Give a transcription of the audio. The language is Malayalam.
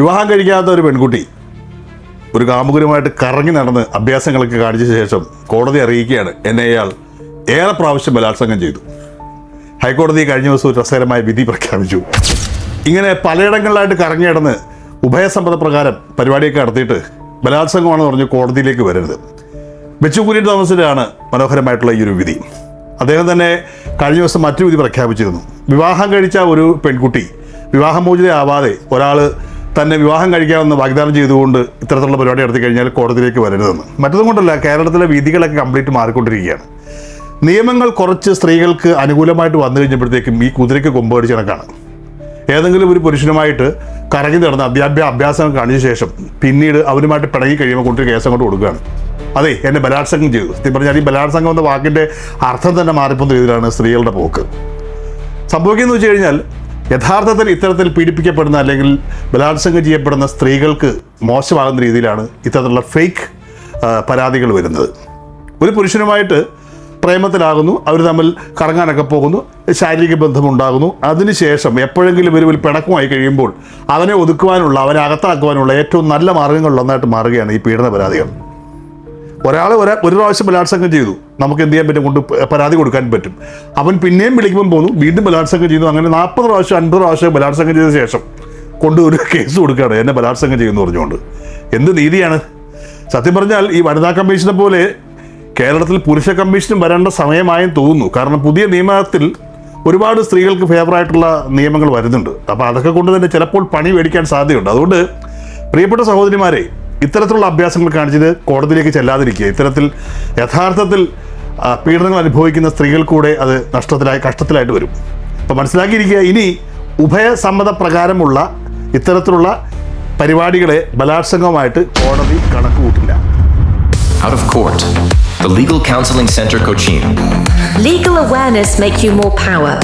വിവാഹം കഴിക്കാത്ത ഒരു പെൺകുട്ടി ഒരു കാമുകരുമായിട്ട് കറങ്ങി നടന്ന് അഭ്യാസങ്ങളൊക്കെ കാണിച്ച ശേഷം കോടതി അറിയിക്കുകയാണ് എന്നെ അയാൾ ഏറെ പ്രാവശ്യം ബലാത്സംഗം ചെയ്തു. ഹൈക്കോടതി കഴിഞ്ഞ ദിവസം രസകരമായ വിധി പ്രഖ്യാപിച്ചു. ഇങ്ങനെ പലയിടങ്ങളിലായിട്ട് കറങ്ങി നടന്ന് ഉഭയസമ്മത പ്രകാരം പരിപാടിയൊക്കെ നടത്തിയിട്ട് ബലാത്സംഗമാണെന്ന് പറഞ്ഞ് കോടതിയിലേക്ക് വരരുത്. വെച്ചുകൂലി തോമസിന്റെയാണ് മനോഹരമായിട്ടുള്ള ഈ ഒരു വിധി. അദ്ദേഹം തന്നെ കഴിഞ്ഞ ദിവസം മറ്റു വിധി പ്രഖ്യാപിച്ചിരുന്നു. വിവാഹം കഴിച്ച ഒരു പെൺകുട്ടി വിവാഹമോചിതയാവാതെ ഒരാൾ തന്നെ വിവാഹം കഴിക്കാമെന്ന് വാഗ്ദാനം ചെയ്തുകൊണ്ട് ഇത്തരത്തിലുള്ള പരിപാടി നടത്തി കഴിഞ്ഞാൽ കോടതിയിലേക്ക് വരരുതെന്ന്. മറ്റൊന്നും കൊണ്ടല്ല കേരളത്തിലെ വിധികളൊക്കെ കംപ്ലീറ്റ് മാറിക്കൊണ്ടിരിക്കുകയാണ്. നിയമങ്ങൾ കുറച്ച് സ്ത്രീകൾക്ക് അനുകൂലമായിട്ട് വന്നു കഴിഞ്ഞപ്പോഴത്തേക്കും ഈ കുതിരയ്ക്ക് കൊമ്പടിച്ച് കണക്കാണ് ഏതെങ്കിലും ഒരു പുരുഷനുമായിട്ട് കറങ്ങി നടന്ന അധ്യാപ്യ അഭ്യാസം കാണിച്ച ശേഷം പിന്നീട് അവരുമായിട്ട് പിണങ്ങി കഴിയുമ്പോൾ കൊണ്ടൊരു കേസ് അങ്ങോട്ട് കൊടുക്കുകയാണ്. അതെ എന്നെ ബലാത്സംഗം ചെയ്തു. സത്യം പറഞ്ഞാൽ ഈ ബലാത്സംഗം എന്ന വാക്കിന്റെ അർത്ഥം തന്നെ മാറിപ്പോകുന്ന രീതിയിലാണ് സ്ത്രീകളുടെ പോക്ക്. സംഭവിക്കുന്നത് വെച്ച് കഴിഞ്ഞാൽ യഥാർത്ഥത്തിൽ ഇത്തരത്തിൽ പീഡിപ്പിക്കപ്പെടുന്ന അല്ലെങ്കിൽ ബലാത്സംഗം ചെയ്യപ്പെടുന്ന സ്ത്രീകൾക്ക് മോശമാകുന്ന രീതിയിലാണ് ഇത്തരത്തിലുള്ള ഫേക്ക് പരാതികൾ വരുന്നത്. ഒരു പുരുഷനുമായിട്ട് പ്രേമത്തിലാകുന്നു അവർ തമ്മിൽ കറങ്ങാനൊക്കെ പോകുന്നു ശാരീരിക ബന്ധമുണ്ടാകുന്നു. അതിനുശേഷം എപ്പോഴെങ്കിലും ഒരു പിണക്കമായി കഴിയുമ്പോൾ അവനെ ഒതുക്കുവാനുള്ള അവനെ അകത്താക്കുവാനുള്ള ഏറ്റവും നല്ല മാർഗങ്ങളിലൊന്നായിട്ട് മാറുകയാണ് ഈ പീഡന പരാതികൾ. ഒരാൾ ഒരാ ഒരു പ്രാവശ്യം ബലാത്സംഗം ചെയ്തു. നമുക്ക് എന്ത് ചെയ്യാൻ പറ്റും? കൊണ്ട് പരാതി കൊടുക്കാൻ പറ്റും. അവൻ പിന്നെയും വിളിക്കുമ്പോൾ പോകുന്നു വീണ്ടും ബലാത്സംഗം ചെയ്തു അങ്ങനെ നാൽപ്പത് പ്രാവശ്യം അൻപത് പ്രാവശ്യം ബലാത്സംഗം ചെയ്ത ശേഷം കൊണ്ട് ഒരു കേസ് കൊടുക്കുകയാണ്. എന്നെ ബലാത്സംഗം ചെയ്യുന്നു പറഞ്ഞുകൊണ്ട്. എന്ത് നീതിയാണ്? സത്യം പറഞ്ഞാൽ ഈ വനിതാ കമ്മീഷനെ പോലെ കേരളത്തിൽ പുരുഷ കമ്മീഷനും വരേണ്ട സമയമായും തോന്നുന്നു. കാരണം പുതിയ നിയമത്തിൽ ഒരുപാട് സ്ത്രീകൾക്ക് ഫേവറായിട്ടുള്ള നിയമങ്ങൾ വരുന്നുണ്ട്. അപ്പോൾ അതൊക്കെ കൊണ്ട് തന്നെ ചിലപ്പോൾ പണി മേടിക്കാൻ സാധ്യതയുണ്ട്. അതുകൊണ്ട് പ്രിയപ്പെട്ട സഹോദരിമാരെ ഇത്തരത്തിലുള്ള അഭ്യാസങ്ങൾ കാണിച്ചത് കോടതിയിലേക്ക് ചെല്ലാതിരിക്കുക ഇത്തരത്തിൽ യഥാർത്ഥത്തിൽ പീഡനങ്ങൾ അനുഭവിക്കുന്ന സ്ത്രീകൾ കൂടെ അത് നഷ്ടത്തിലായി കഷ്ടത്തിലായിട്ട് വരും അപ്പോൾ മനസ്സിലാക്കിയിരിക്കുക ഇനി ഉഭയസമ്മത പ്രകാരമുള്ള ഇത്തരത്തിലുള്ള പരിപാടികളെ ബലാത്സംഗമായിട്ട് കോടതി കണക്ക് കൂട്ടില്ല Out of court. The Legal Counseling Center Cochin. Legal awareness make you more power.